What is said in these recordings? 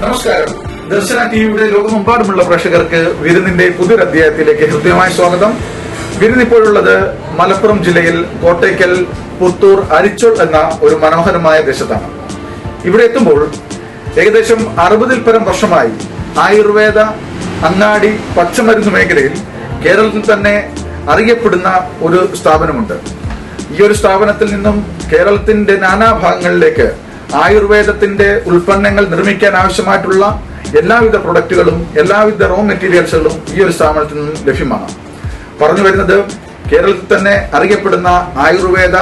നമസ്കാരം. ദർശന ടിവിയുടെ ലോകമെമ്പാടുമുള്ള പ്രേക്ഷകർക്ക് വിരുന്നിന്റെ പുതിയൊരു അധ്യായത്തിലേക്ക് ഹൃദ്യമായ സ്വാഗതം. വിരുന്ന് ഇപ്പോഴുള്ളത് മലപ്പുറം ജില്ലയിൽ കോട്ടയ്ക്കൽ പുത്തൂർ അരിച്ചോൾ എന്ന ഒരു മനോഹരമായ ദേശത്താണ്. ഇവിടെ എത്തുമ്പോൾ ഏകദേശം അറുപതിൽ പരം വർഷമായി ആയുർവേദ അങ്ങാടി പച്ചമരുന്ന് മേഖലയിൽ കേരളത്തിൽ തന്നെ അറിയപ്പെടുന്ന ഒരു സ്ഥാപനമുണ്ട്. ഈ ഒരു സ്ഥാപനത്തിൽ നിന്നും കേരളത്തിന്റെ നാനാഭാഗങ്ങളിലേക്ക് ആയുർവേദത്തിന്റെ ഉൽപ്പന്നങ്ങൾ നിർമ്മിക്കാൻ ആവശ്യമായിട്ടുള്ള എല്ലാവിധ പ്രൊഡക്റ്റുകളും എല്ലാവിധ റോ മെറ്റീരിയൽസുകളും ഈ ഒരു സ്ഥാപനത്തിൽ നിന്നും ലഭ്യമാണ്. പറഞ്ഞു വരുന്നത് കേരളത്തിൽ തന്നെ അറിയപ്പെടുന്ന ആയുർവേദ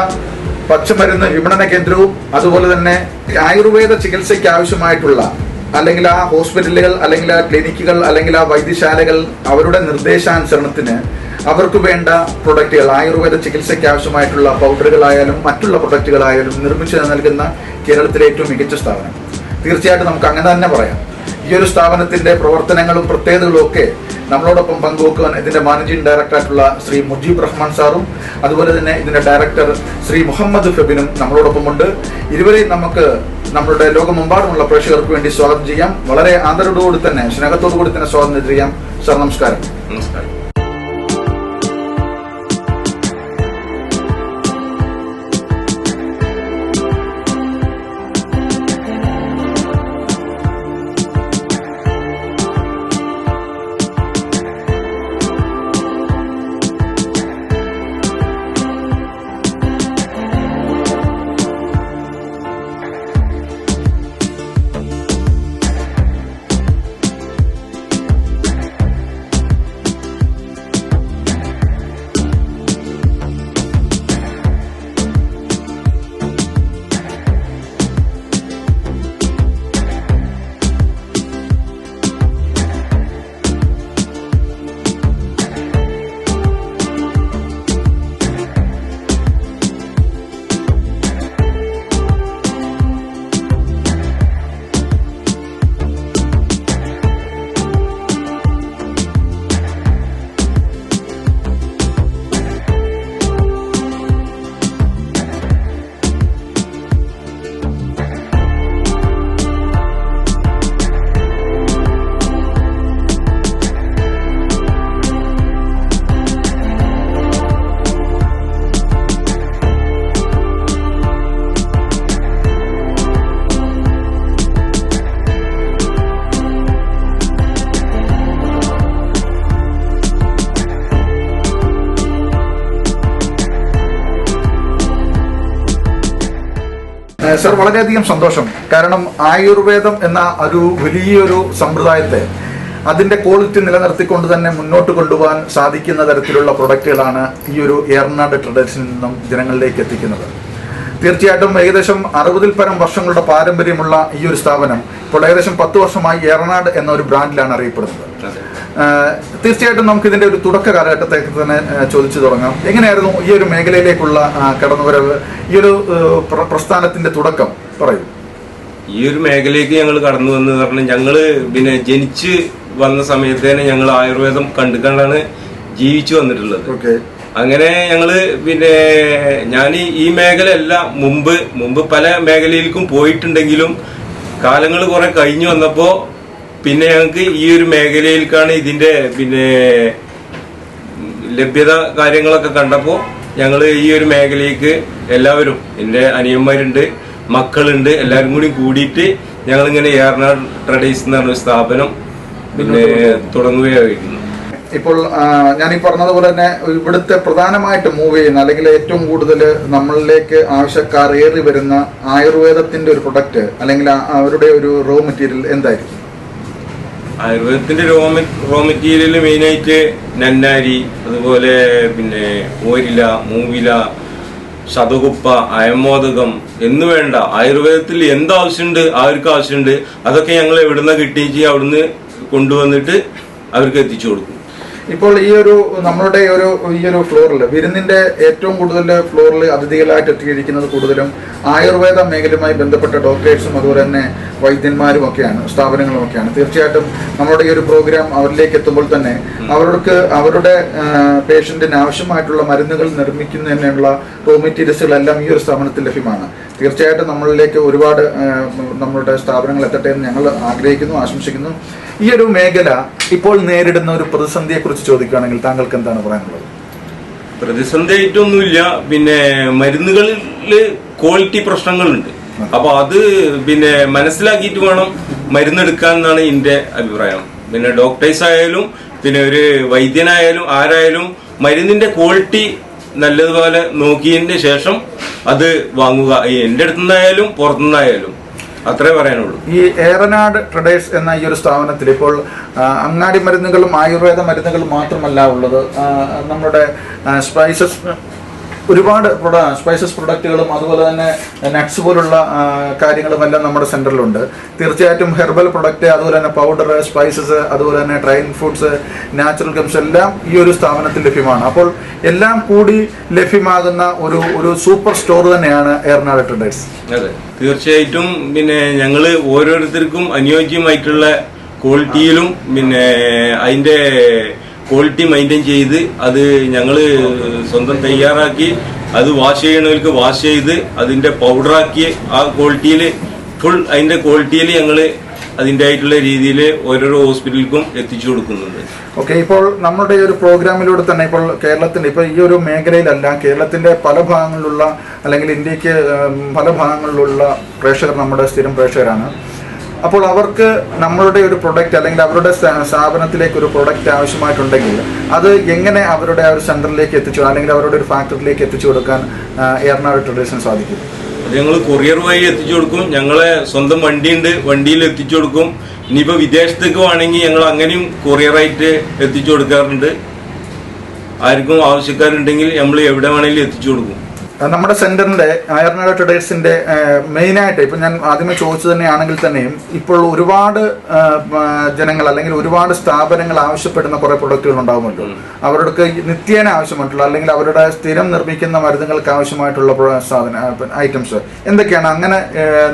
പച്ചമരുന്ന് വിപണന കേന്ദ്രവും അതുപോലെ തന്നെ ആയുർവേദ ചികിത്സയ്ക്ക് ആവശ്യമായിട്ടുള്ള അല്ലെങ്കിൽ ആ ഹോസ്പിറ്റലുകൾ അല്ലെങ്കിൽ ആ ക്ലിനിക്കുകൾ അല്ലെങ്കിൽ ആ വൈദ്യശാലകൾ അവരുടെ നിർദ്ദേശാനുസരണത്തിന് അവർക്ക് വേണ്ട പ്രൊഡക്റ്റുകൾ ആയുർവേദ ചികിത്സയ്ക്ക് ആവശ്യമായിട്ടുള്ള പൗഡറുകളായാലും മറ്റുള്ള പ്രൊഡക്റ്റുകളായാലും നിർമ്മിച്ചു നൽകുന്ന കേരളത്തിലെ ഏറ്റവും മികച്ച സ്ഥാപനം. തീർച്ചയായിട്ടും നമുക്ക് അങ്ങനെ തന്നെ പറയാം. ഈ ഒരു സ്ഥാപനത്തിന്റെ പ്രവർത്തനങ്ങളും പ്രത്യേകതകളും ഒക്കെ നമ്മളോടൊപ്പം പങ്കുവെക്കുവാൻ ഇതിന്റെ മാനേജിംഗ് ഡയറക്ടറായിട്ടുള്ള ശ്രീ മുജീബ് റഹ്മാൻ സാറും അതുപോലെ തന്നെ ഇതിന്റെ ഡയറക്ടർ ശ്രീ മുഹമ്മദ് ഫെബിനും നമ്മളോടൊപ്പമുണ്ട്. ഇരുവരെയും നമുക്ക് നമ്മളുടെ ലോകമെമ്പാടുമുള്ള പ്രേക്ഷകർക്ക് വേണ്ടി സ്വാഗതം ചെയ്യാം. വളരെ ആദരവോടുകൂടി തന്നെ സ്നേഹത്തോടു കൂടി തന്നെ സ്വാഗതം ചെയ്യാം സർ നമസ്കാരം. നമസ്കാരം. സർ വളരെയധികം സന്തോഷം. കാരണം ആയുർവേദം എന്ന ഒരു വലിയൊരു സമ്പ്രദായത്തെ അതിന്റെ ക്വാളിറ്റി നിലനിർത്തിക്കൊണ്ട് തന്നെ മുന്നോട്ട് കൊണ്ടുപോകാൻ സാധിക്കുന്ന തരത്തിലുള്ള പ്രൊഡക്റ്റുകളാണ് ഈ ഒരു ഏർനാട് ട്രഡേഴ്സിൽ നിന്നും ജനങ്ങളിലേക്ക് എത്തിക്കുന്നത്. തീർച്ചയായിട്ടും ഏകദേശം അറുപതിൽ പരം വർഷങ്ങളുടെ പാരമ്പര്യമുള്ള ഈ ഒരു സ്ഥാപനം ഇപ്പോൾ ഏകദേശം പത്ത് വർഷമായി എയർനാട് എന്ന ഒരു ബ്രാൻഡിലാണ് അറിയപ്പെടുന്നത്. തീർച്ചയായിട്ടും നമുക്ക് ഇതിന്റെ ഒരു തുടക്ക കാലഘട്ടത്തേക്ക് തന്നെ ചോദിച്ചു തുടങ്ങാം. എങ്ങനെയായിരുന്നു ഈ ഒരു മേഖലയിലേക്കുള്ള കടന്നുവരവ്? ഈ ഒരു പ്രസ്ഥാനത്തിന്റെ തുടക്കം പറയൂ. ഈ ഒരു മേഖലയിലേക്ക് ഞങ്ങൾ കടന്നു വന്ന് പറഞ്ഞാൽ ഞങ്ങൾ പിന്നെ ജനിച്ച് വന്ന സമയത്ത് തന്നെ ഞങ്ങൾ ആയുർവേദം കണ്ടുകൊണ്ടാണ് ജീവിച്ചു വന്നിട്ടുള്ളത്. അങ്ങനെ ഞങ്ങൾ പിന്നെ ഞാൻ ഈ മേഖല അല്ല മുമ്പ് മുമ്പ് പല മേഖലയിലേക്കും പോയിട്ടുണ്ടെങ്കിലും കാലങ്ങൾ കുറെ കഴിഞ്ഞു വന്നപ്പോ പിന്നെ ഞങ്ങൾക്ക് ഈ ഒരു മേഖലയിലേക്കാണ് ഇതിന്റെ പിന്നെ ലഭ്യത കാര്യങ്ങളൊക്കെ കണ്ടപ്പോൾ ഞങ്ങൾ ഈ ഒരു മേഖലയ്ക്ക് എല്ലാവരും എന്റെ അനിയന്മാരുണ്ട് മക്കളുണ്ട് എല്ലാവരും കൂടി കൂടിയിട്ട് ഞങ്ങൾ ഇങ്ങനെ ഏറനാട് ട്രഡീസ് എന്ന് പറഞ്ഞ സ്ഥാപനം പിന്നെ തുടങ്ങുകയായിരുന്നു. ഇപ്പോൾ ഞാൻ ഈ പറഞ്ഞതുപോലെ തന്നെ ഇവിടുത്തെ പ്രധാനമായിട്ട് മൂവ് ചെയ്യുന്ന അല്ലെങ്കിൽ ഏറ്റവും കൂടുതൽ നമ്മളിലേക്ക് ആവശ്യക്കാർ ഏറി വരുന്ന ആയുർവേദത്തിന്റെ ഒരു പ്രൊഡക്റ്റ് അല്ലെങ്കിൽ അവരുടെ ഒരു റോ മെറ്റീരിയൽ എന്തായിരിക്കും? ആയുർവേദത്തിന്റെ റോ റോ മെറ്റീരിയൽ മെയിനായിട്ട് നന്നാരി അതുപോലെ പിന്നെ ഓരില മൂവില ശതകുപ്പ അയമോദകം എന്ന് വേണ്ട ആയുർവേദത്തിൽ എന്താവശ്യമുണ്ട് ആർക്ക് ആവശ്യമുണ്ട്. അതൊക്കെ ഞങ്ങൾ എവിടുന്ന കിട്ടിയിട്ട് അവിടുന്ന് കൊണ്ടുവന്നിട്ട് അവർക്ക് എത്തിച്ചു കൊടുക്കും. ഇപ്പോൾ ഈ ഒരു നമ്മളുടെ ഒരു ഈ ഒരു ഫ്ലോറിൽ വിരുന്നിന്റെ ഏറ്റവും കൂടുതൽ ഫ്ലോറിൽ അതിഥികളായിട്ട് എത്തിയിരിക്കുന്നത് കൂടുതലും ആയുർവേദ മേഖലയുമായി ബന്ധപ്പെട്ട ഡോക്ടേഴ്സും അതുപോലെ തന്നെ വൈദ്യന്മാരും ഒക്കെയാണ് സ്ഥാപനങ്ങളും ഒക്കെയാണ്. തീർച്ചയായിട്ടും നമ്മുടെ ഈ ഒരു പ്രോഗ്രാം അവരിലേക്ക് എത്തുമ്പോൾ തന്നെ അവർക്ക് അവരുടെ പേഷ്യന്റിന് ആവശ്യമായിട്ടുള്ള മരുന്നുകൾ നിർമ്മിക്കുന്നതിനുള്ള റോ മെറ്റീരിയൽസുകളെല്ലാം ഈ ഒരു സ്ഥാപനത്തിൽ ലഭ്യമാണ്. തീർച്ചയായിട്ടും നമ്മളിലേക്ക് ഒരുപാട് നമ്മളുടെ സ്ഥാപനങ്ങൾ എത്തട്ടെ എന്ന് ഞങ്ങൾ ആഗ്രഹിക്കുന്നു ആശംസിക്കുന്നു. ഈ ഒരു മേഖല ഇപ്പോൾ നേരിടുന്ന ഒരു പ്രതിസന്ധിയെ കുറിച്ച് ചോദിക്കുകയാണെങ്കിൽ താങ്കൾക്ക് എന്താണ് പറയാനുള്ളത്? പ്രതിസന്ധി ആയിട്ടൊന്നുമില്ല. പിന്നെ മരുന്നുകളിൽ ക്വാളിറ്റി പ്രശ്നങ്ങളുണ്ട്. അപ്പൊ അത് പിന്നെ മനസ്സിലാക്കിയിട്ട് വേണം മരുന്നെടുക്കാൻ എന്നാണ് എന്റെ അഭിപ്രായം. പിന്നെ ഡോക്ടേഴ്സ് ആയാലും പിന്നെ ഒരു വൈദ്യനായാലും ആരായാലും മരുന്നിന്റെ ക്വാളിറ്റി നല്ലതുപോലെ നോക്കിയതിന് ശേഷം അത് വാങ്ങുക. ഈ എന്റെ അടുത്തുനിന്നായാലും പുറത്തുനിന്നായാലും അത്രേ പറയാനുള്ളൂ. ഈ ഏറനാട് ട്രഡേഴ്സ് എന്ന ഈ ഒരു സ്ഥാപനത്തിൽ ഇപ്പോൾ അങ്ങാടി മരുന്നുകളും ആയുർവേദ മരുന്നുകളും മാത്രമല്ല ഉള്ളത്. നമ്മുടെ സ്പൈസസ് ഒരുപാട് സ്പൈസസ് പ്രൊഡക്റ്റുകളും അതുപോലെ തന്നെ നട്ട്സ് പോലുള്ള കാര്യങ്ങളും കാര്യങ്ങളുമെല്ലാം നമ്മുടെ സെന്ററിലുണ്ട് തീർച്ചയായിട്ടും ഹെർബൽ പ്രൊഡക്റ്റ് അതുപോലെ തന്നെ പൗഡർ സ്പൈസസ് അതുപോലെ തന്നെ ഡ്രൈ ഫ്രൂട്ട്സ് നാച്ചുറൽ ഗംസ് എല്ലാം ഈ ഒരു സ്ഥാപനത്തിൽ ലഭ്യമാണ്. അപ്പോൾ എല്ലാം കൂടി ലഭ്യമാകുന്ന ഒരു ഒരു സൂപ്പർ സ്റ്റോർ തന്നെയാണ് എറണാകുളം ട്രഡേഴ്സ് അതെ. തീർച്ചയായിട്ടും പിന്നെ ഞങ്ങൾ ഓരോരുത്തർക്കും അനുയോജ്യമായിട്ടുള്ള ക്വാളിറ്റിയിലും പിന്നെ അതിന്റെ ക്വാളിറ്റി മെയിന്റെയിൻ ചെയ്ത് അത് ഞങ്ങൾ സ്വന്തം തയ്യാറാക്കി അത് വാഷ് ചെയ്യണവർക്ക് വാഷ് ചെയ്ത് അതിന്റെ പൗഡറാക്കി ആ ക്വാളിറ്റിയിൽ ഫുൾ അതിന്റെ ക്വാളിറ്റിയിൽ ഞങ്ങൾ അതിന്റെ ആയിട്ടുള്ള രീതിയിൽ ഓരോരോ ഹോസ്പിറ്റലുകൾക്കും എത്തിച്ചു കൊടുക്കുന്നുണ്ട്. ഓക്കെ ഇപ്പോൾ നമ്മുടെ ഈ ഒരു പ്രോഗ്രാമിലൂടെ തന്നെ ഇപ്പോൾ കേരളത്തിന്റെ ഇപ്പോൾ ഈ ഒരു മേഖലയിലല്ല കേരളത്തിന്റെ പല ഭാഗങ്ങളിലുള്ള അല്ലെങ്കിൽ ഇന്ത്യയ്ക്ക് പല ഭാഗങ്ങളിലുള്ള പ്രേക്ഷകർ നമ്മുടെ സ്ഥിരം പ്രേക്ഷകരാണ്. അപ്പോൾ അവർക്ക് നമ്മളുടെ ഒരു പ്രൊഡക്റ്റ് അല്ലെങ്കിൽ അവരുടെ സ്ഥാപനത്തിലേക്ക് ഒരു പ്രൊഡക്റ്റ് ആവശ്യമായിട്ടുണ്ടെങ്കിൽ അത് എങ്ങനെ അവരുടെ ആ ഒരു സെന്ററിലേക്ക് എത്തിച്ചു അല്ലെങ്കിൽ അവരുടെ ഒരു ഫാക്ടറിയിലേക്ക് എത്തിച്ചു കൊടുക്കാൻ എറണാകുളം ട്രഡീഷൻ സാധിക്കും? ഞങ്ങൾ കൊറിയർ വഴി എത്തിച്ചു കൊടുക്കും. ഞങ്ങളെ സ്വന്തം വണ്ടിയുണ്ട്. വണ്ടിയിൽ എത്തിച്ചു കൊടുക്കും. ഇനിയിപ്പോ വിദേശത്തേക്ക് വേണമെങ്കിൽ ഞങ്ങൾ അങ്ങനെയും കൊറിയറായിട്ട് എത്തിച്ചു കൊടുക്കാറുണ്ട്. ആർക്കും ആവശ്യക്കാരുണ്ടെങ്കിൽ നമ്മൾ എവിടെ വേണമെങ്കിലും എത്തിച്ചു കൊടുക്കും. നമ്മുടെ സെന്ററിന്റെ അയർനാട് ട്രഡേഴ്സിന്റെ മെയിൻ ആയിട്ട് ഇപ്പൊ ഞാൻ ആദ്യമേ ചോദിച്ചു തന്നെയാണെങ്കിൽ തന്നെയും ഇപ്പോൾ ഒരുപാട് ജനങ്ങൾ അല്ലെങ്കിൽ ഒരുപാട് സ്ഥാപനങ്ങൾ ആവശ്യപ്പെടുന്ന കുറെ പ്രൊഡക്റ്റുകൾ ഉണ്ടാകുമല്ലോ അവർക്ക് നിത്യേന ആവശ്യമായിട്ടുള്ള അല്ലെങ്കിൽ അവരുടെ സ്ഥിരം നിർമ്മിക്കുന്ന മരുന്നുകൾക്ക് ആവശ്യമായിട്ടുള്ള സാധന ഐറ്റംസ് എന്തൊക്കെയാണ്? അങ്ങനെ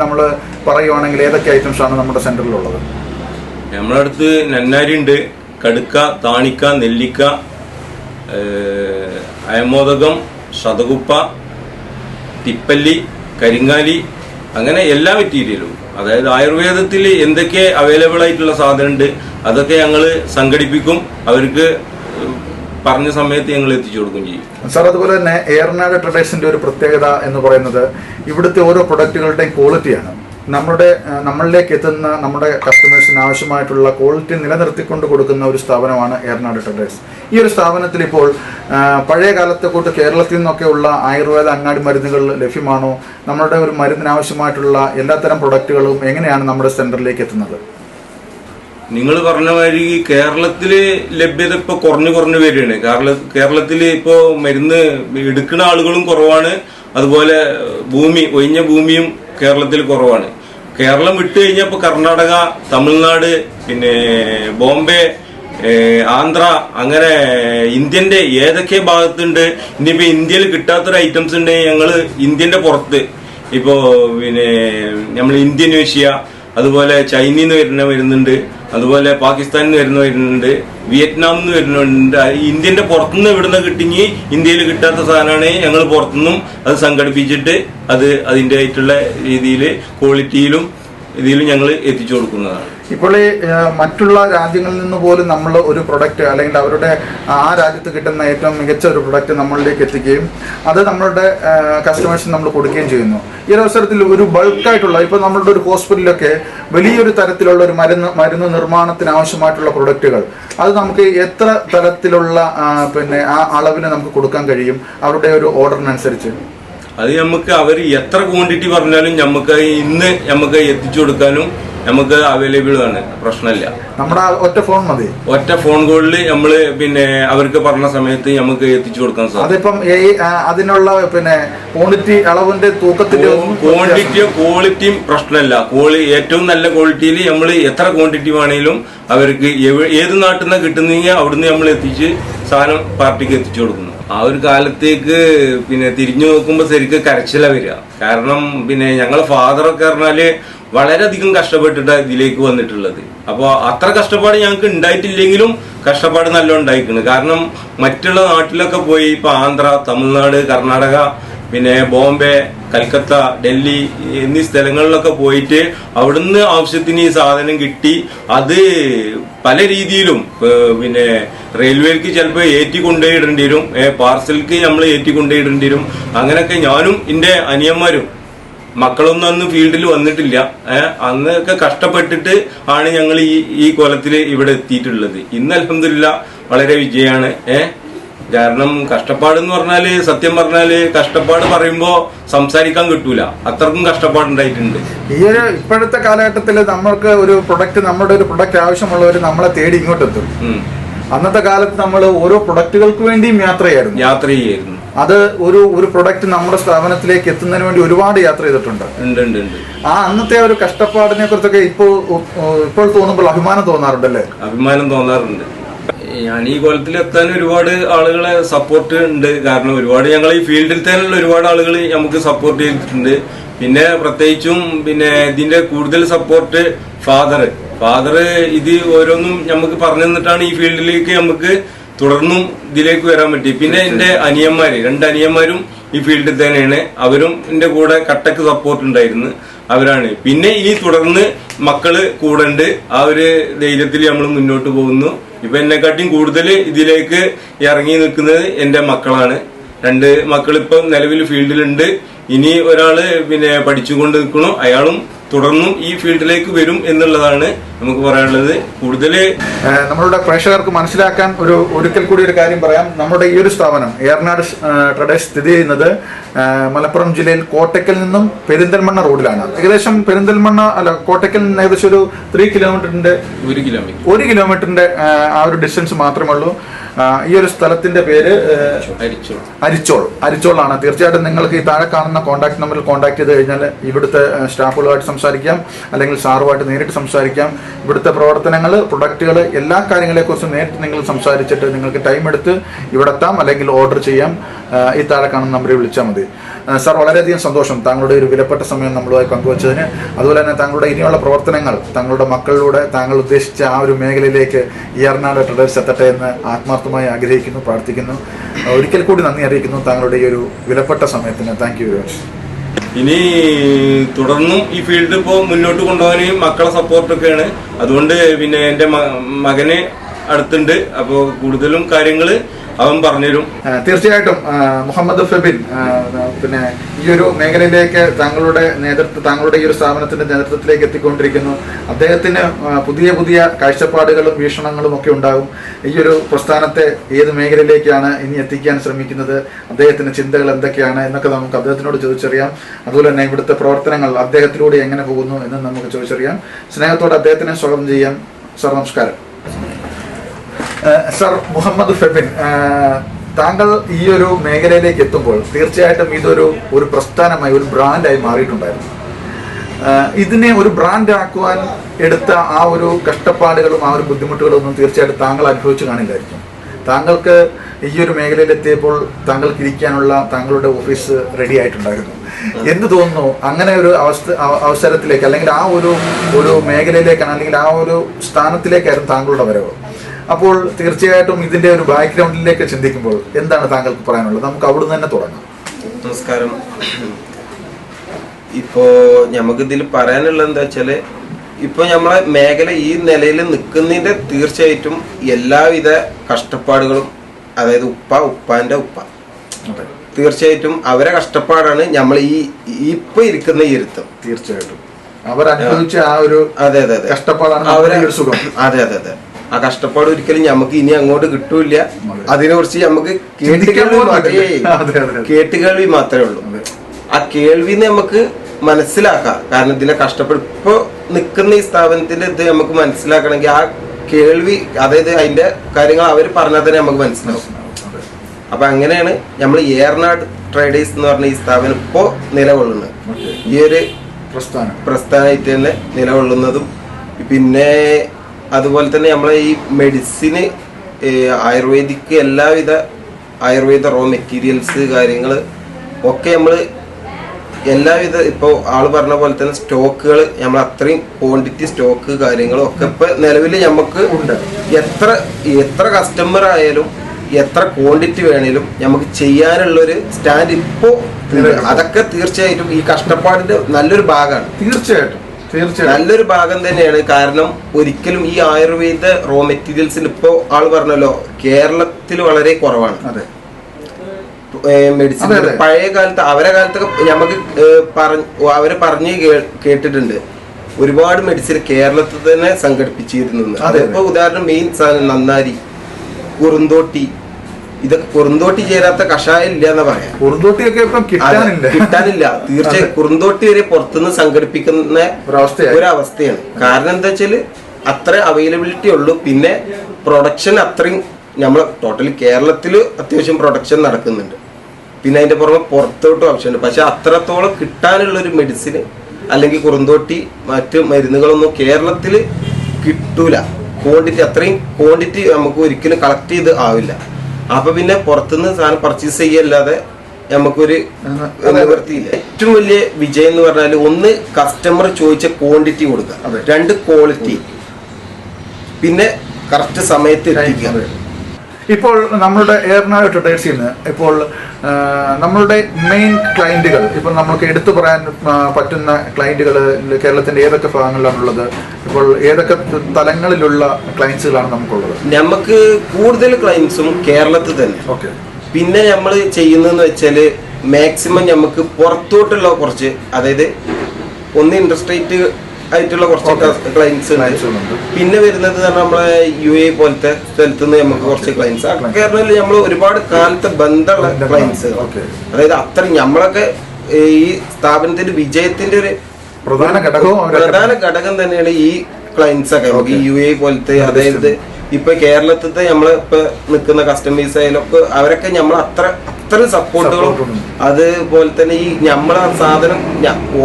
നമ്മൾ പറയുവാണെങ്കിൽ ഏതൊക്കെ ഐറ്റംസ് ആണ് നമ്മുടെ സെന്ററിലുള്ളത്? നമ്മുടെ അടുത്ത് നന്നാരി ഉണ്ട് കടുക്ക താണിക്ക നെല്ലിക്ക അയമോദകം ശതകുപ്പ തിപ്പല്ലി കരിങ്ങാലി അങ്ങനെ എല്ലാ മെറ്റീരിയലും അതായത് ആയുർവേദത്തിൽ എന്തൊക്കെ അവൈലബിൾ ആയിട്ടുള്ള സാധനം ഉണ്ട് അതൊക്കെ ഞങ്ങൾ സംഘടിപ്പിക്കും. അവർക്ക് പറഞ്ഞ സമയത്ത് ഞങ്ങൾ എത്തിച്ചു കൊടുക്കും ചെയ്യും. സാർ അതുപോലെ തന്നെ എയർനാട് ട്രഡേഴ്സിന്റെ ഒരു പ്രത്യേകത എന്ന് പറയുന്നത് ഇവിടുത്തെ ഓരോ പ്രൊഡക്റ്റുകളുടെയും ക്വാളിറ്റിയാണ് നമ്മുടെ നമ്മളിലേക്ക് എത്തുന്ന നമ്മുടെ കസ്റ്റമേഴ്സിന് ആവശ്യമായിട്ടുള്ള ക്വാളിറ്റി നിലനിർത്തിക്കൊണ്ട് കൊടുക്കുന്ന ഒരു സ്ഥാപനമാണ് എയർനാട് ട്രഡേഴ്സ് ഈ ഒരു സ്ഥാപനത്തിൽ ഇപ്പോൾ പഴയ കാലത്തെ കൂട്ട് കേരളത്തിൽ നിന്നൊക്കെ ഉള്ള ആയുർവേദ അങ്ങാടി മരുന്നുകൾ ലഭ്യമാണോ? നമ്മുടെ ഒരു മരുന്നിന് ആവശ്യമായിട്ടുള്ള എല്ലാത്തരം പ്രൊഡക്റ്റുകളും എങ്ങനെയാണ് നമ്മുടെ സെന്ററിലേക്ക് എത്തുന്നത്? നിങ്ങൾ പറഞ്ഞ മാതിരി കേരളത്തിൽ ലഭ്യത ഇപ്പോൾ കുറഞ്ഞു കുറഞ്ഞു വരികയാണ്. കേരള കേരളത്തിൽ ഇപ്പോൾ മരുന്ന് എടുക്കുന്ന ആളുകളും കുറവാണ്. അതുപോലെ ഭൂമി ഒഴിഞ്ഞ ഭൂമിയും കേരളത്തിൽ കുറവാണ്. കേരളം വിട്ടു കഴിഞ്ഞാൽ കർണാടക തമിഴ്നാട് പിന്നെ ബോംബെ ആന്ധ്ര അങ്ങനെ ഇന്ത്യന്റെ ഏതൊക്കെ ഭാഗത്തുണ്ട് ഇനിയിപ്പോ ഇന്ത്യയിൽ കിട്ടാത്തൊരു ഐറ്റംസ് ഉണ്ടെങ്കിൽ ഞങ്ങൾ ഇന്ത്യന്റെ പുറത്ത്. ഇപ്പോ പിന്നെ നമ്മൾ ഇന്ത്യൻ ഏഷ്യ അതുപോലെ ചൈനയിൽ നിന്ന് വരുന്ന വരുന്നുണ്ട്. അതുപോലെ പാകിസ്ഥാനിൽ നിന്ന് വരുന്നവരുണ്ട് വിയറ്റ്നാമിൽ നിന്ന് വരുന്നുണ്ട് ഇന്ത്യന്റെ പുറത്തുനിന്ന് ഇവിടുന്ന് കിട്ടിങ്ങി ഇന്ത്യയിൽ കിട്ടാത്ത സാധനമാണ് ഞങ്ങൾ പുറത്തുനിന്നും അത് സംഘടിപ്പിച്ചിട്ട് അത് അതിന്റെ ആയിട്ടുള്ള രീതിയിൽ ക്വാളിറ്റിയിലും ഇതിലും ഞങ്ങൾ എത്തിച്ചു കൊടുക്കുന്നതാണ്. ഇപ്പോൾ ഈ മറ്റുള്ള രാജ്യങ്ങളിൽ നിന്ന് പോലും നമ്മൾ ഒരു പ്രൊഡക്റ്റ് അല്ലെങ്കിൽ അവരുടെ ആ രാജ്യത്ത് കിട്ടുന്ന ഏറ്റവും മികച്ച ഒരു പ്രൊഡക്റ്റ് നമ്മളിലേക്ക് എത്തിക്കുകയും അത് നമ്മളുടെ കസ്റ്റമേഴ്സിന് നമ്മൾ കൊടുക്കുകയും ചെയ്യുന്നു. ഈ ഒരു അവസരത്തിൽ ഒരു ബൾക്കായിട്ടുള്ള ഇപ്പോൾ നമ്മളുടെ ഒരു ഹോസ്പിറ്റലിലൊക്കെ വലിയൊരു തരത്തിലുള്ള ഒരു മരുന്ന് മരുന്ന് നിർമ്മാണത്തിന് ആവശ്യമായിട്ടുള്ള പ്രൊഡക്റ്റുകൾ അത് നമുക്ക് എത്ര തരത്തിലുള്ള പിന്നെ ആ അളവിന് നമുക്ക് കൊടുക്കാൻ കഴിയും? അവരുടെ ഒരു ഓർഡറിനനുസരിച്ച് അത് നമുക്ക് അവർ എത്ര ക്വാണ്ടിറ്റി പറഞ്ഞാലും നമുക്ക് ഇന്ന് നമുക്ക് എത്തിച്ചു കൊടുക്കാനും നമുക്ക് അവൈലബിൾ ആണ്. പ്രശ്നമില്ല. നമ്മുടെ ഒറ്റ ഫോൺ മതി. ഒറ്റ ഫോൺ കോളിൽ നമ്മൾ പിന്നെ അവർക്ക് പറഞ്ഞ സമയത്ത് നമുക്ക് എത്തിച്ചു കൊടുക്കാൻ സാധിക്കും അതിപ്പം അതിനുള്ള പിന്നെ ക്വാണ്ടിറ്റി അളവിന്റെ തൂക്കത്തിന്റെ ക്വാണ്ടിറ്റിയും ക്വാളിറ്റിയും പ്രശ്നമില്ല. ക്വാളി ഏറ്റവും നല്ല ക്വാളിറ്റിയിൽ നമ്മൾ എത്ര ക്വാണ്ടിറ്റി വേണേലും അവർക്ക് ഏത് നാട്ടിൽ നിന്ന് കിട്ടുന്നെങ്കിൽ അവിടുന്ന് നമ്മൾ എത്തിച്ച് സാധനം പാർട്ടിക്ക് എത്തിച്ചു കൊടുക്കുന്നു. ആ ഒരു കാലത്തേക്ക് പിന്നെ തിരിഞ്ഞു നോക്കുമ്പോൾ ശരിക്കും കരച്ചില വരിക. കാരണം പിന്നെ ഞങ്ങളെ ഫാദറൊക്കെ പറഞ്ഞാൽ വളരെയധികം കഷ്ടപ്പെട്ടിട്ട് ഇതിലേക്ക് വന്നിട്ടുള്ളത്. അപ്പോൾ അത്ര കഷ്ടപ്പാട് ഞങ്ങൾക്ക് ഉണ്ടായിട്ടില്ലെങ്കിലും കഷ്ടപ്പാട് നല്ല ഉണ്ടായിക്കുന്നു കാരണം മറ്റുള്ള നാട്ടിലൊക്കെ പോയി ഇപ്പൊ ആന്ധ്ര തമിഴ്നാട് കർണാടക പിന്നെ ബോംബെ കൽക്കത്ത ഡൽഹി എന്നീ സ്ഥലങ്ങളിലൊക്കെ പോയിട്ട് അവിടുന്ന് ആവശ്യത്തിന് ഈ സാധനം കിട്ടി. അത് പല രീതിയിലും പിന്നെ റെയിൽവേക്ക് ചിലപ്പോൾ ഏറ്റി കൊണ്ടുപോയിടേണ്ടി വരും പാർസൽക്ക് നമ്മൾ ഏറ്റി കൊണ്ടുപോയിടേണ്ടി വരും. അങ്ങനെയൊക്കെ ഞാനും എന്റെ അനിയന്മാരും മക്കളൊന്നും അന്ന് ഫീൽഡിൽ വന്നിട്ടില്ല. ഏഹ് അന്നൊക്കെ കഷ്ടപ്പെട്ടിട്ട് ആണ് ഞങ്ങൾ ഈ ഈ കൊലത്തിൽ ഇവിടെ എത്തിയിട്ടുള്ളത്. ഇന്ന് അലഹമില്ല വളരെ വിജയമാണ് ഏഹ് കാരണം കഷ്ടപ്പാട് എന്ന് പറഞ്ഞാൽ സത്യം പറഞ്ഞാൽ കഷ്ടപ്പാട് പറയുമ്പോ സംസാരിക്കാൻ കിട്ടൂല. അത്രക്കും കഷ്ടപ്പാടുണ്ടായിട്ടുണ്ട്. ഈ ഒരു ഇപ്പോഴത്തെ കാലഘട്ടത്തിൽ നമ്മൾക്ക് ഒരു പ്രൊഡക്റ്റ് നമ്മുടെ ഒരു പ്രൊഡക്റ്റ് ആവശ്യമുള്ളവർ നമ്മളെ തേടി ഇങ്ങോട്ടെത്തും. അന്നത്തെ കാലത്ത് നമ്മൾ ഓരോ പ്രൊഡക്റ്റുകൾക്ക് വേണ്ടിയും യാത്ര ചെയ്യായിരുന്നു. യാത്ര ചെയ്യായിരുന്നു. അത് ഒരു ഒരു പ്രൊഡക്റ്റ് നമ്മുടെ സ്ഥാപനത്തിലേക്ക് എത്തുന്നതിന് വേണ്ടി ഒരുപാട് യാത്ര ചെയ്തിട്ടുണ്ട്. ആ അന്നത്തെ ഒരു കഷ്ടപ്പാടിനെ കുറിച്ചൊക്കെ ഇപ്പോൾ ഇപ്പോൾ തോന്നുമ്പോൾ അഭിമാനം തോന്നാറുണ്ടല്ലേ? അഭിമാനം തോന്നാറുണ്ട്. ഞാൻ ഈ കൊല്ലത്തിൽ എത്താൻ ഒരുപാട് ആളുകളെ സപ്പോർട്ട് ഉണ്ട്. കാരണം ഒരുപാട് ഞങ്ങൾ ഈ ഫീൽഡിൽ തന്നെയുള്ള ഒരുപാട് ആളുകൾ നമുക്ക് സപ്പോർട്ട് ചെയ്തിട്ടുണ്ട്. പിന്നെ പ്രത്യേകിച്ചും പിന്നെ ഇതിന്റെ കൂടുതൽ സപ്പോർട്ട് ഫാദർ ഫാദർ ഇത് ഓരോന്നും നമുക്ക് പറഞ്ഞു തന്നിട്ടാണ് ഈ ഫീൽഡിലേക്ക് നമുക്ക് തുടർന്നും ഇതിലേക്ക് വരാൻ പറ്റി. പിന്നെ എന്റെ അനിയന്മാര് രണ്ട് അനിയന്മാരും ഈ ഫീൽഡിൽ തന്നെയാണ്. അവരും എന്റെ കൂടെ കട്ടക്ക് സപ്പോർട്ട് ഉണ്ടായിരുന്നു. അവരാണ്. പിന്നെ ഇനി തുടർന്ന് മക്കൾ കൂടെ ഉണ്ട് ആ ഒരു ധൈര്യത്തിൽ നമ്മൾ മുന്നോട്ട് പോകുന്നു. ഇപ്പൊ എന്നെക്കാട്ടിയും കൂടുതൽ ഇതിലേക്ക് ഇറങ്ങി നിൽക്കുന്നത് എന്റെ മക്കളാണ്. രണ്ട് മക്കൾ ഇപ്പം നിലവിൽ ഫീൽഡിലുണ്ട്. ഇനി ഒരാൾ പിന്നെ പഠിച്ചുകൊണ്ട് നിൽക്കണം അയാളും തുടർന്നും ഈ ഫീൽഡിലേക്ക് വരും എന്നുള്ളതാണ് നമുക്ക് പറയാനുള്ളത്. കൂടുതൽ നമ്മളുടെ പ്രേക്ഷകർക്ക് മനസ്സിലാക്കാൻ ഒരു ഒരിക്കൽ കൂടി ഒരു കാര്യം പറയാം. നമ്മുടെ ഈ ഒരു സ്ഥാപനം ഏർനാട് ട്രഡേഴ്സ് സ്ഥിതി ചെയ്യുന്നത് മലപ്പുറം ജില്ലയിൽ കോട്ടയ്ക്കൽ നിന്നും പെരിന്തൽമണ്ണ റോഡിലാണ്. ഏകദേശം പെരിന്തൽമണ്ണ അല്ല കോട്ടയ്ക്കൽ നിന്ന് ഏകദേശം ഒരു ത്രീ കിലോമീറ്ററിന്റെ ഒരു കിലോമീറ്റർ ഒരു കിലോമീറ്ററിന്റെ ആ ഒരു ഡിസ്റ്റൻസ് മാത്രമേ ഉള്ളൂ. ഈ ഒരു സ്ഥലത്തിന്റെ പേര് അരിച്ചോൾ. അരിച്ചോളാണ്. തീർച്ചയായിട്ടും നിങ്ങൾക്ക് ഈ താഴെ കാണുന്ന കോൺടാക്ട് നമ്പറിൽ കോൺടാക്ട് ചെയ്ത് കഴിഞ്ഞാൽ ഇവിടുത്തെ സ്റ്റാഫുകളുമായിട്ട് സംസാരിക്കാം. അല്ലെങ്കിൽ സാറുമായിട്ട് നേരിട്ട് സംസാരിക്കാം. ഇവിടുത്തെ പ്രവർത്തനങ്ങൾ പ്രൊഡക്റ്റുകൾ എല്ലാ കാര്യങ്ങളെക്കുറിച്ചും നേരിട്ട് നിങ്ങൾ സംസാരിച്ചിട്ട് നിങ്ങൾക്ക് ടൈം എടുത്ത് ഇവിടെത്താം അല്ലെങ്കിൽ ഓർഡർ ചെയ്യാം. ഈ താഴെ കാണുന്ന നമ്പറിൽ വിളിച്ചാൽ മതി സാർ വളരെയധികം സന്തോഷം. താങ്കളുടെ ഒരു വിലപ്പെട്ട സമയം നമ്മളുമായി പങ്കുവച്ചതിന്. അതുപോലെ തന്നെ താങ്കളുടെ ഇനിയുള്ള പ്രവർത്തനങ്ങൾ താങ്കളുടെ മക്കളിലൂടെ താങ്കൾ ഉദ്ദേശിച്ച ആ ഒരു മേഖലയിലേക്ക് ഈ എറണാകുളം ട്രഡേഴ്സ് എത്തട്ടെ എന്ന് ആത്മാർത്ഥമായി ആഗ്രഹിക്കുന്നു പ്രാർത്ഥിക്കുന്നു. ഒരിക്കൽ കൂടി നന്ദി അറിയിക്കുന്നു താങ്കളുടെ ഈ ഒരു വിലപ്പെട്ട സമയത്തിന്. താങ്ക് യു വെരി മച്ച് ഇനി തുടർന്നും ഈ ഫീൽഡ് ഇപ്പോൾ മുന്നോട്ട് കൊണ്ടുപോകാനും മക്കളെ സപ്പോർട്ടൊക്കെയാണ് അതുകൊണ്ട് പിന്നെ എന്റെ മകന് അടുത്തുണ്ട്. അപ്പോൾ കൂടുതലും കാര്യങ്ങൾ അവൻ പറഞ്ഞുതരും. തീർച്ചയായിട്ടും. മുഹമ്മദ് ഫെബിൻ പിന്നെ ഈ ഒരു മേഖലയിലേക്ക് താങ്കളുടെ നേതൃത്വം താങ്കളുടെ ഈ ഒരു സ്ഥാപനത്തിന്റെ നേതൃത്വത്തിലേക്ക് എത്തിക്കൊണ്ടിരിക്കുന്നു. അദ്ദേഹത്തിന് പുതിയ പുതിയ കാഴ്ചപ്പാടുകളും വീക്ഷണങ്ങളും ഒക്കെ ഉണ്ടാകും. ഈ ഒരു പ്രസ്ഥാനത്തെ ഏത് മേഖലയിലേക്കാണ് ഇനി എത്തിക്കാൻ ശ്രമിക്കുന്നത്? അദ്ദേഹത്തിന്റെ ചിന്തകൾ എന്തൊക്കെയാണ് എന്നൊക്കെ നമുക്ക് അദ്ദേഹത്തിനോട് ചോദിച്ചറിയാം. അതുപോലെ തന്നെ ഇവിടുത്തെ പ്രവർത്തനങ്ങൾ അദ്ദേഹത്തിലൂടെ എങ്ങനെ പോകുന്നു എന്ന് നമുക്ക് ചോദിച്ചറിയാം. സ്നേഹത്തോടെ അദ്ദേഹത്തിനെ സ്വാഗതം ചെയ്യാം. സർ നമസ്കാരം. സർ മുഹമ്മദ് ഫെബിൻ താങ്കൾ ഈ ഒരു മേഖലയിലേക്ക് എത്തുമ്പോൾ തീർച്ചയായിട്ടും ഇതൊരു ഒരു പ്രസ്ഥാനമായി ഒരു ബ്രാൻഡായി മാറിയിട്ടുണ്ടായിരുന്നു. ഇതിനെ ഒരു ബ്രാൻഡ് ആക്കുവാൻ എടുത്ത ആ ഒരു കഷ്ടപ്പാടുകളും ആ ഒരു ബുദ്ധിമുട്ടുകളും ഒന്നും തീർച്ചയായിട്ടും താങ്കൾ അനുഭവിച്ചു കാണില്ലായിരിക്കും. താങ്കൾക്ക് ഈ ഒരു മേഖലയിൽ എത്തിയപ്പോൾ താങ്കൾക്ക് ഇരിക്കാനുള്ള താങ്കളുടെ ഓഫീസ് റെഡി ആയിട്ടുണ്ടായിരുന്നു. എന്ത് തോന്നുന്നു? അങ്ങനെ ഒരു അവസ്ഥ അവസരത്തിലേക്ക് അല്ലെങ്കിൽ ആ ഒരു ഒരു മേഖലയിലേക്കാണ് അല്ലെങ്കിൽ ആ ഒരു സ്ഥാനത്തിലേക്കായിരുന്നു താങ്കളുടെ വരവ്. അപ്പോൾ തീർച്ചയായിട്ടും ഇതിന്റെ ഒരു ബാക്ക്ഗ്രൗണ്ടിലേക്ക് ചിന്തിക്കുമ്പോൾ എന്താണ് താങ്കൾക്ക് പറയാനുള്ളത്? നമുക്ക് അവിടുന്ന് തന്നെ തുടങ്ങാം. നമസ്കാരം. ഇപ്പോ നമുക്ക് ഇതിൽ പറയാനുള്ളത് എന്താ വെച്ചാൽ ഇപ്പൊ നമ്മളെ മേഖല ഈ നിലയിൽ നിൽക്കുന്നതിന്റെ തീർച്ചയായിട്ടും എല്ലാവിധ കഷ്ടപ്പാടുകളും അതായത് ഉപ്പ ഉപ്പാന്റെ ഉപ്പ. തീർച്ചയായിട്ടും അവരെ കഷ്ടപ്പാടാണ് നമ്മൾ ഈ ഇപ്പൊ ഇരിക്കുന്ന ഈ ഇരുത്തം. തീർച്ചയായിട്ടും. അവർ അനുഭവിച്ച ആ ഒരു അതെ അതെ അതെ. കഷ്ടപ്പാടാണ് അവരെ സുഖം. അതെ അതെ അതെ. ആ കഷ്ടപ്പാട് ഒരിക്കലും നമുക്ക് ഇനി അങ്ങോട്ട് കിട്ടൂല അതെ. അതിനെ കുറിച്ച് നമുക്ക് കേട്ട് കേട്ടുകേൾവി പോലും മാത്രമേ. കേട്ടുകേൾവി ഉള്ളൂ. ആ കേൾവിന്ന് നമുക്ക് മനസ്സിലാക്കാം. കാരണം ഇതിലെ കഷ്ടപ്പെട്ട് ഇപ്പൊ നിൽക്കുന്ന ഈ സ്ഥാപനത്തിന്റെ ഇത് നമുക്ക് മനസ്സിലാക്കണമെങ്കിൽ ആ കേൾവി അതായത് അതിന്റെ കാര്യങ്ങൾ അവർ പറഞ്ഞാൽ തന്നെ നമുക്ക് മനസ്സിലാവും. അപ്പൊ അങ്ങനെയാണ് നമ്മൾ ഏർനാട് ട്രേഡേഴ്സ് എന്ന് പറഞ്ഞ ഈ സ്ഥാപനം ഇപ്പോ നിലകൊള്ളുന്നത്. ഈ ഒരു പ്രസ്ഥാനം. പ്രസ്ഥാനമായിട്ട് തന്നെ നിലകൊള്ളുന്നതും പിന്നെ അതുപോലെ തന്നെ നമ്മളെ ഈ മെഡിസിന് ആയുർവേദിക്ക് എല്ലാവിധ ആയുർവേദ റോ മെറ്റീരിയൽസ് കാര്യങ്ങൾ ഒക്കെ നമ്മൾ എല്ലാവിധ ഇപ്പോൾ ആൾ പറഞ്ഞ പോലെ തന്നെ സ്റ്റോക്കുകൾ നമ്മൾ അത്രയും ക്വാണ്ടിറ്റി സ്റ്റോക്ക് കാര്യങ്ങളും ഒക്കെ ഇപ്പോൾ നിലവിൽ നമുക്ക് ഉണ്ട്. എത്ര എത്ര കസ്റ്റമർ ആയാലും എത്ര ക്വാണ്ടിറ്റി വേണേലും നമുക്ക് ചെയ്യാനുള്ളൊരു സ്റ്റാൻഡ് ഇപ്പോൾ. അതൊക്കെ തീർച്ചയായിട്ടും ഈ കഷ്ടപ്പാടിന്റെ നല്ലൊരു ഭാഗമാണ് തീർച്ചയായിട്ടും തീർച്ചയായിട്ടും. നല്ലൊരു ഭാഗം തന്നെയാണ്. കാരണം ഒരിക്കലും ഈ ആയുർവേദ റോ മെറ്റീരിയൽസിന് ഇപ്പോ ആൾ പറഞ്ഞല്ലോ കേരളത്തിൽ വളരെ കുറവാണ്. അതെ. മെഡിസിൻ. പഴയ കാലത്ത് അവരെ കാലത്തൊക്കെ നമുക്ക് പറഞ്ഞു അവരെ പറഞ്ഞ് കേട്ടിട്ടുണ്ട്. ഒരുപാട് മെഡിസിൻ കേരളത്തിൽ തന്നെ സംഘടിപ്പിച്ചിരുന്നു അതിപ്പോ ഉദാഹരണം മെയിൻ സാധനം നന്നാരി കുറുന്തോട്ടി ഇതൊക്കെ കുറുന്തോട്ടി ചേരാത്ത കഷായം ഇല്ല എന്ന് പറയാം. കുറുന്തോട്ടിയൊക്കെ ഇപ്പം കിട്ടാനില്ല. കിട്ടാനില്ല. തീർച്ചയായും. കുറുന്തോട്ടി വരെ പുറത്തുനിന്ന് സംഘടിപ്പിക്കുന്ന. ഒരവസ്ഥയാണ്. കാരണം എന്താ വെച്ചാൽ അത്ര അവൈലബിലിറ്റി ഉള്ളൂ. പിന്നെ പ്രൊഡക്ഷൻ അത്രയും നമ്മൾ ടോട്ടലി കേരളത്തിൽ അത്യാവശ്യം പ്രൊഡക്ഷൻ നടക്കുന്നുണ്ട്. പിന്നെ അതിന്റെ പുറമെ പുറത്തോട്ടും ആവശ്യമുണ്ട്. പക്ഷെ അത്രത്തോളം കിട്ടാനുള്ള ഒരു മെഡിസിന് അല്ലെങ്കിൽ കുറുന്തോട്ടി മറ്റ് മരുന്നുകളൊന്നും കേരളത്തിൽ കിട്ടൂല. ക്വാണ്ടിറ്റി അത്രയും ക്വാണ്ടിറ്റി നമുക്ക് ഒരിക്കലും കളക്ട് ചെയ്ത് ആവില്ല. അപ്പൊ പിന്നെ പുറത്തുനിന്ന് സാധനം പർച്ചേസ് ചെയ്യല്ലാതെ നമുക്കൊരു. നിവൃത്തിയില്ല ഏറ്റവും വലിയ വിജയം എന്ന് പറഞ്ഞാൽ ഒന്ന് കസ്റ്റമർ ചോദിച്ച ക്വാണ്ടിറ്റി. കൊടുക്കുക രണ്ട് ക്വാളിറ്റി പിന്നെ കറക്റ്റ് സമയത്ത് എത്തിക്കുക. ഇപ്പോൾ നമ്മളുടെ എയർനാട് ട്രേഡേഴ്സിൽ നിന്ന് ഇപ്പോൾ നമ്മളുടെ മെയിൻ ക്ലയന്റുകൾ ഇപ്പോൾ നമുക്ക് എടുത്തു പറയാൻ പറ്റുന്ന ക്ലയന്റുകൾ കേരളത്തിന്റെ ഏതൊക്കെ ഭാഗങ്ങളിലാണുള്ളത് ഇപ്പോൾ ഏതൊക്കെ തലങ്ങളിലുള്ള ക്ലയൻസുകളാണ് നമുക്കുള്ളത്? നമുക്ക് കൂടുതൽ ക്ലയൻസും കേരളത്തിൽ തന്നെ. ഓക്കെ. പിന്നെ നമ്മൾ ചെയ്യുന്നതെന്ന് വെച്ചാൽ മാക്സിമം നമുക്ക് പുറത്തോട്ടുള്ള കുറച്ച് അതായത് ഒന്ന് ഇൻഡസ്ട്രേറ്റ് ആയിട്ടുള്ള കുറച്ച് ക്ലയൻസ് ക്ലൈൻസ് ഉണ്ട്. പിന്നെ വരുന്നത് നമ്മളെ യു എ പോലത്തെ സ്ഥലത്ത് നിന്ന് നമുക്ക് കുറച്ച് ക്ലൈൻസ് കേരളത്തിൽ നമ്മൾ ഒരുപാട് കാലത്തെ ബന്ധമുള്ള ക്ലയൻസ് ക്ലൈൻസ് അതായത് അത്ര നമ്മളൊക്കെ ഈ സ്ഥാപനത്തിന്റെ വിജയത്തിന്റെ ഒരു പ്രധാന ഘടകവും പ്രധാന ഘടകം തന്നെയാണ് ഈ ക്ലയൻസ് ഒക്കെ. നമുക്ക് യു എ പോലത്തെ അതായത് ഇപ്പൊ കേരളത്തിലത്തെ നമ്മൾ ഇപ്പൊ നിൽക്കുന്ന കസ്റ്റമേഴ്സ് ആയാലും ഒക്കെ അവരൊക്കെ നമ്മൾ അത്ര അത്ര സപ്പോർട്ടുകളും അതുപോലെ തന്നെ ഈ നമ്മളെ സാധനം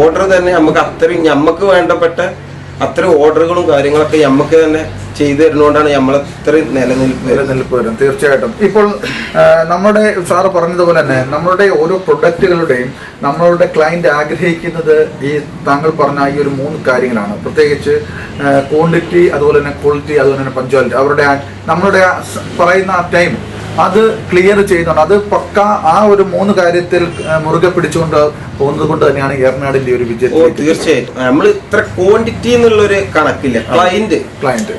ഓർഡർ തന്നെ നമുക്ക് അത്രയും നമുക്ക് വേണ്ടപ്പെട്ട അത്രയും ഓർഡറുകളും കാര്യങ്ങളൊക്കെ നമുക്ക് തന്നെ ചെയ്തു തരുന്നതുകൊണ്ടാണ് നമ്മൾ അത്രയും നിലനിൽപ്പ് വരുന്നത്. നിലനിൽപ്പ് വരും തീർച്ചയായിട്ടും. ഇപ്പോൾ നമ്മുടെ സാറ് പറഞ്ഞതുപോലെ തന്നെ നമ്മളുടെ ഓരോ പ്രൊഡക്റ്റുകളുടെയും നമ്മളുടെ ക്ലയന്റ് ആഗ്രഹിക്കുന്നത് ഈ താങ്കൾ പറഞ്ഞ ഈ ഒരു മൂന്ന് കാര്യങ്ങളാണ്. പ്രത്യേകിച്ച് ക്വാണ്ടിറ്റി അതുപോലെ തന്നെ ക്വാളിറ്റി അതുപോലെ തന്നെ പഞ്ച്വാലിറ്റി അവരുടെ നമ്മളുടെ പറയുന്ന ആ ടൈം അത് ക്ലിയർ ചെയ്യുന്നുണ്ട്. അത് പക്ക ആ ഒരു മൂന്ന് കാര്യത്തിൽ മുറുകെ പിടിച്ചുകൊണ്ട് പോകുന്നത് കൊണ്ട് തന്നെയാണ് ഏർനാടിന്റെ ഒരു ഓ വിജയത്തിൽ തീർച്ചയായിട്ടും നമ്മൾ ഇത്ര ക്വാണ്ടിറ്റി എന്നുള്ള ഒരു കണക്കില്ല ക്ലയന്റ് ക്ലയന്റ്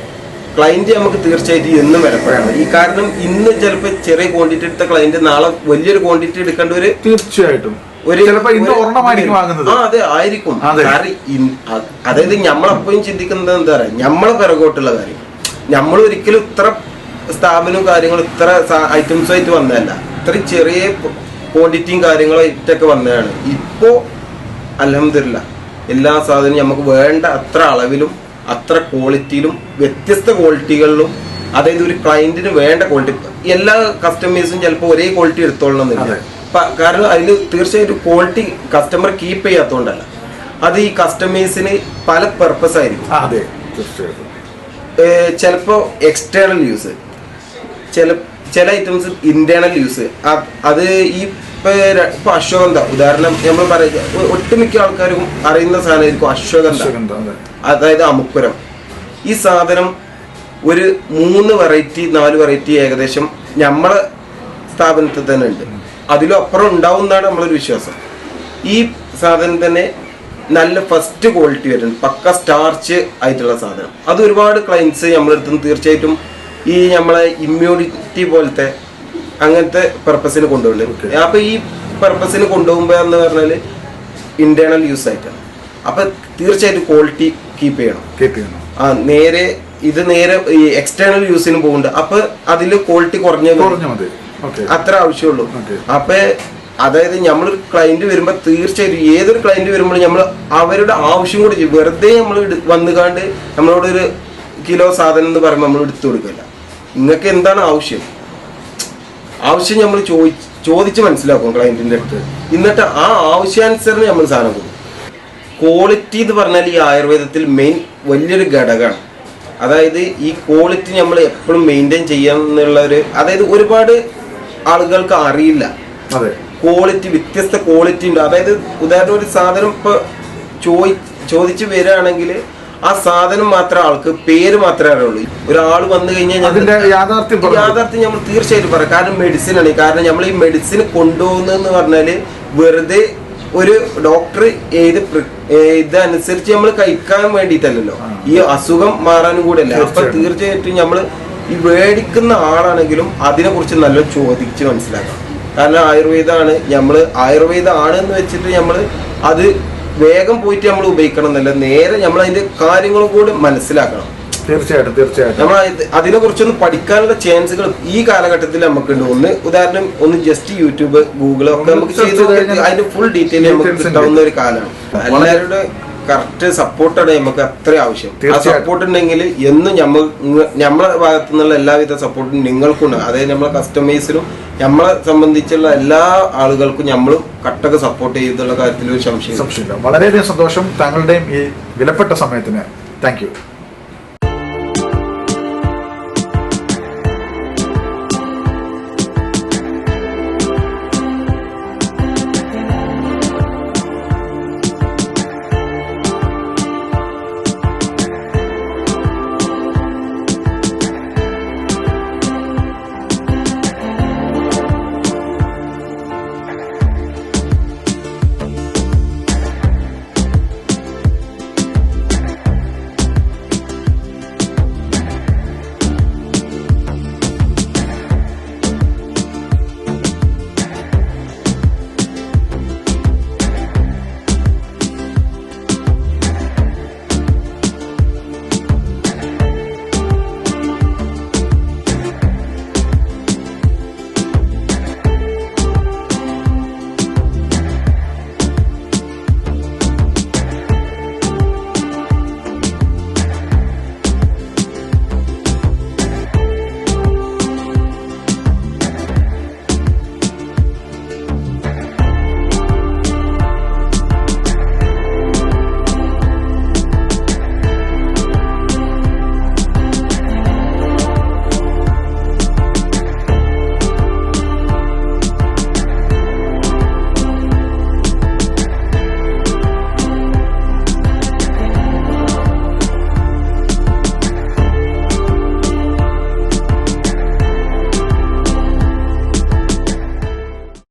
ക്ലയന്റ് നമുക്ക് തീർച്ചയായിട്ടും എന്നും വരപ്പോഴാണ് ഈ കാരണം ഇന്ന് ചിലപ്പോൾ ചെറിയ ക്വാണ്ടിറ്റി എടുത്ത ക്ലയന്റ് നാളെ വലിയൊരു ക്വാണ്ടിറ്റി എടുക്കേണ്ട ഒരു തീർച്ചയായിട്ടും. ഒരു ആ അതെ ആയിരിക്കും. കാരണം അതായത് നമ്മളെപ്പോഴും ചിന്തിക്കുന്നത് എന്താ പറയാ? നമ്മളെ പിറകോട്ടുള്ള കാര്യം. നമ്മൾ ഒരിക്കലും ഇത്ര സ്ഥാപനവും കാര്യങ്ങളും ഇത്ര ഐറ്റംസും ആയിട്ട് വന്നതല്ല. ഇത്ര ചെറിയ ക്വാണ്ടിറ്റിയും കാര്യങ്ങളും ആയിട്ടൊക്കെ വന്നതാണ്. ഇപ്പോ അലഹമില്ല എല്ലാ സാധനവും നമുക്ക് വേണ്ട അത്ര അളവിലും അത്ര ക്വാളിറ്റിയിലും വ്യത്യസ്ത ക്വാളിറ്റികളിലും അതായത് ഒരു ക്ലയന്റിന് വേണ്ട ക്വാളിറ്റി എല്ലാ കസ്റ്റമേഴ്സും ചിലപ്പോൾ ഒരേ ക്വാളിറ്റി എടുത്തോളണമെന്നില്ല എന്നില്ല. കാരണം അതിൽ തീർച്ചയായിട്ടും ക്വാളിറ്റി കസ്റ്റമർ കീപ്പ് ചെയ്യാത്തതുകൊണ്ടല്ല അത് ഈ കസ്റ്റമേഴ്സിന് പല പർപ്പസ് ആയിരിക്കും. ചിലപ്പോ എക്സ്റ്റേണൽ യൂസ് ചില ചില ഐറ്റംസ് ഇന്റേണൽ യൂസ് അത് ഈ ഇപ്പൊ അശ്വഗന്ധ. ഉദാഹരണം നമ്മൾ പറയുക ഒട്ടുമിക്ക ആൾക്കാരും അറിയുന്ന സാധനമായിരിക്കും അശ്വഗന്ധ. അതായത് അമുക്കുരം. ഈ സാധനം ഒരു മൂന്ന് വെറൈറ്റി നാല് വെറൈറ്റി ഏകദേശം നമ്മളെ സ്ഥാപനത്തിൽ തന്നെ ഉണ്ട്. അതിലും അപ്പുറം ഉണ്ടാവും എന്നാണ് നമ്മളൊരു വിശ്വാസം. ഈ സാധനം തന്നെ നല്ല ഫസ്റ്റ് ക്വാളിറ്റി വരുന്നുണ്ട്. പക്ക സ്റ്റാർച്ച് ആയിട്ടുള്ള സാധനം. അത് ഒരുപാട് ക്ലയൻസ് നമ്മളെടുത്ത് നിന്ന് തീർച്ചയായിട്ടും ഈ നമ്മളെ ഇമ്മ്യൂണിറ്റി പോലത്തെ അങ്ങനത്തെ പർപ്പസിന് കൊണ്ടുപോകില്ല അപ്പൊ ഈ പർപ്പസിന് കൊണ്ടുപോകുമ്പോ എന്ന് പറഞ്ഞാൽ ഇന്റേണൽ യൂസ് ആയിട്ടാണ് അപ്പൊ തീർച്ചയായിട്ടും ക്വാളിറ്റി കീപ്പ് ചെയ്യണം. കീപ്പ് ചെയ്യണം. ആ നേരെ ഇത് നേരെ ഈ എക്സ്റ്റേണൽ യൂസിന് പോകുന്നുണ്ട് അപ്പൊ അതിൽ ക്വാളിറ്റി കുറഞ്ഞ അത്ര ആവശ്യമുള്ളൂ. അപ്പൊ അതായത് നമ്മളൊരു ക്ലയന്റ് വരുമ്പോൾ തീർച്ചയായിട്ടും ഏതൊരു ക്ലയന്റ് വരുമ്പോൾ നമ്മൾ അവരുടെ ആവശ്യം കൂടി വെറുതെ നമ്മൾ വന്നുകാണ്ട് നമ്മളോട് ഒരു കിലോ സാധനം എന്ന് പറയുമ്പോൾ നമ്മൾ എടുത്തു കൊടുക്കില്ല. നിങ്ങൾക്ക് എന്താണ് ആവശ്യം? ആവശ്യം നമ്മൾ ചോദി ചോദിച്ച് മനസ്സിലാക്കും ക്ലയന്റിന്റെ അടുത്ത്. എന്നിട്ട് ആ ആവശ്യാനുസരണം നമ്മൾ സാധനം കൊടുക്കും. ക്വാളിറ്റി എന്ന് പറഞ്ഞാൽ ഈ ആയുർവേദത്തിൽ മെയിൻ വലിയൊരു ഘടകമാണ്. അതായത് ഈ ക്വാളിറ്റി നമ്മൾ എപ്പോഴും മെയിന്റെയിൻ ചെയ്യാം എന്നുള്ള ഒരു അതായത് ഒരുപാട് ആളുകൾക്ക് അറിയില്ല. അതെ. ക്വാളിറ്റി വ്യത്യസ്ത ക്വാളിറ്റി ഉണ്ട്. അതായത് ഉദാഹരണം ഒരു സാധനം ഇപ്പോൾ ചോദി ചോദിച്ച് വരികയാണെങ്കിൽ ആ സാധനം മാത്രം ആൾക്ക് പേര് മാത്രമേ അറിയുള്ളൂ. ഒരാൾ വന്നു കഴിഞ്ഞാൽ യാഥാർത്ഥ്യം യാഥാർത്ഥ്യം നമ്മൾ തീർച്ചയായിട്ടും പറയാം. കാരണം മെഡിസിൻ ആണ്. കാരണം നമ്മൾ ഈ മെഡിസിൻ കൊണ്ടുപോകുന്നതെന്ന് പറഞ്ഞാൽ വെറുതെ ഒരു ഡോക്ടർ ഏത് ഇതനുസരിച്ച് നമ്മൾ കഴിക്കാൻ വേണ്ടിയിട്ടല്ലല്ലോ. ഈ അസുഖം മാറാനും കൂടെ അല്ല അപ്പൊ തീർച്ചയായിട്ടും. നമ്മൾ ഈ മേടിക്കുന്ന ആളാണെങ്കിലും അതിനെ കുറിച്ച് നല്ല ചോദിച്ച് മനസ്സിലാക്കണം. കാരണം ആയുർവേദമാണ്. നമ്മൾ ആയുർവേദം എന്ന് വെച്ചിട്ട് നമ്മൾ അത് വേഗം പോയിട്ട് നമ്മൾ ഉപയോഗിക്കണം എന്നല്ല നേരെ നമ്മൾ അതിന്റെ കാര്യങ്ങളും കൂടി മനസ്സിലാക്കണം. തീർച്ചയായിട്ടും തീർച്ചയായിട്ടും. നമ്മൾ അതിനെ കുറിച്ചൊന്ന് പഠിക്കാനുള്ള ചാൻസുകൾ ഈ കാലഘട്ടത്തിൽ നമുക്കുണ്ട്. ഒന്ന് ഉദാഹരണം ഒന്ന് ജസ്റ്റ് യൂട്യൂബ് ഗൂഗിൾ ഒക്കെ നമുക്ക് ചെയ്ത് അതിന്റെ ഫുൾ ഡീറ്റെയിൽ നമുക്ക് കിട്ടാവുന്ന ഒരു കാലമാണ്. എല്ലാവരുടെ കറക്റ്റ് സപ്പോർട്ടാണ് നമുക്ക് അത്ര ആവശ്യം. ആ സപ്പോർട്ട് ഉണ്ടെങ്കിൽ എന്നും നമ്മൾ നമ്മളെ ഭാഗത്തു നിന്നുള്ള എല്ലാവിധ സപ്പോർട്ടും നിങ്ങൾക്കുണ്ട്. അതായത് നമ്മളെ കസ്റ്റമേഴ്സിനും നമ്മളെ സംബന്ധിച്ചുള്ള എല്ലാ ആളുകൾക്കും നമ്മൾ കട്ടൊക്കെ സപ്പോർട്ട് ചെയ്തുള്ള കാര്യത്തിൽ ഒരു സംശയം സംശയമില്ല. വളരെയധികം സന്തോഷം. താങ്കളുടെയും ഈ വിലപ്പെട്ട സമയത്തിന്. താങ്ക്